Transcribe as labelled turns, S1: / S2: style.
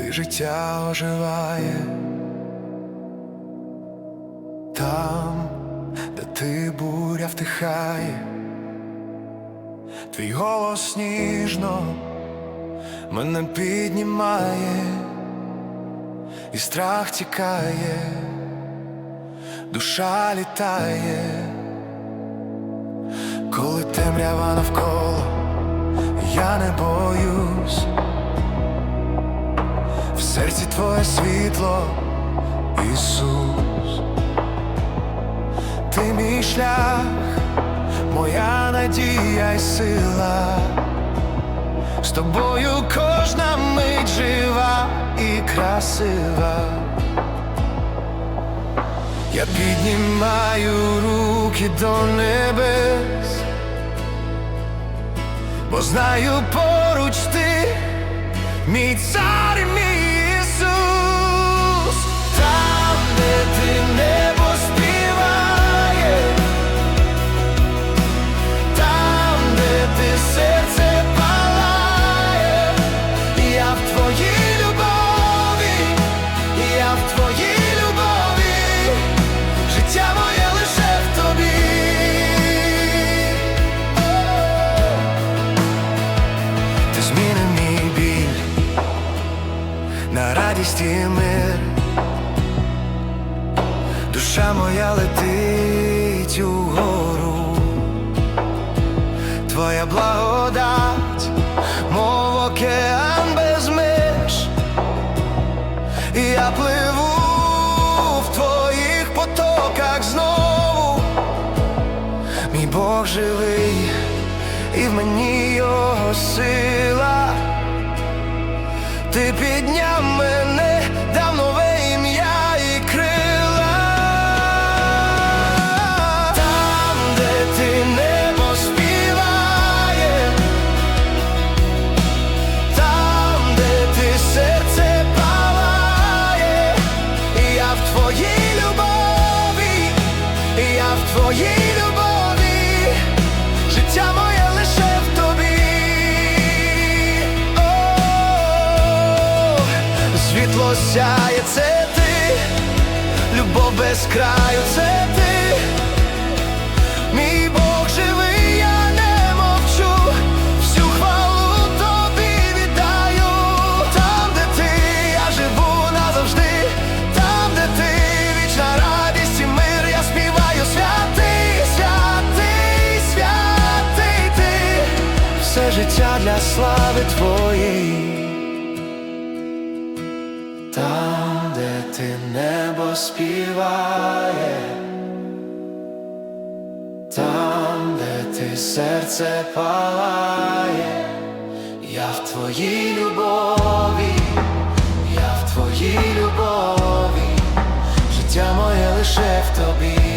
S1: ти життя оживає, там, де ти буря втихає, твій голос ніжно мене піднімає, і страх тікає, душа літає, коли темрява навколо, я не боюсь. Серці твоє світло, Ісус, ти мій шлях, моя надія й сила, з тобою кожна мить жива і красива. Я піднімаю руки до небес, бо знаю поруч ти мій цар і мій на радість і мир. Душа моя летить угору, твоя благодать, мов океан без меж, і я пливу в твоїх потоках знову, мій Бог живий, і в мені його сила. Ти підняв сяє, це ти, любов без краю, це Там, де ти небо співає, там, де ти серце палає, я в твоїй любові, я в твоїй любові, життя моє лише в тобі.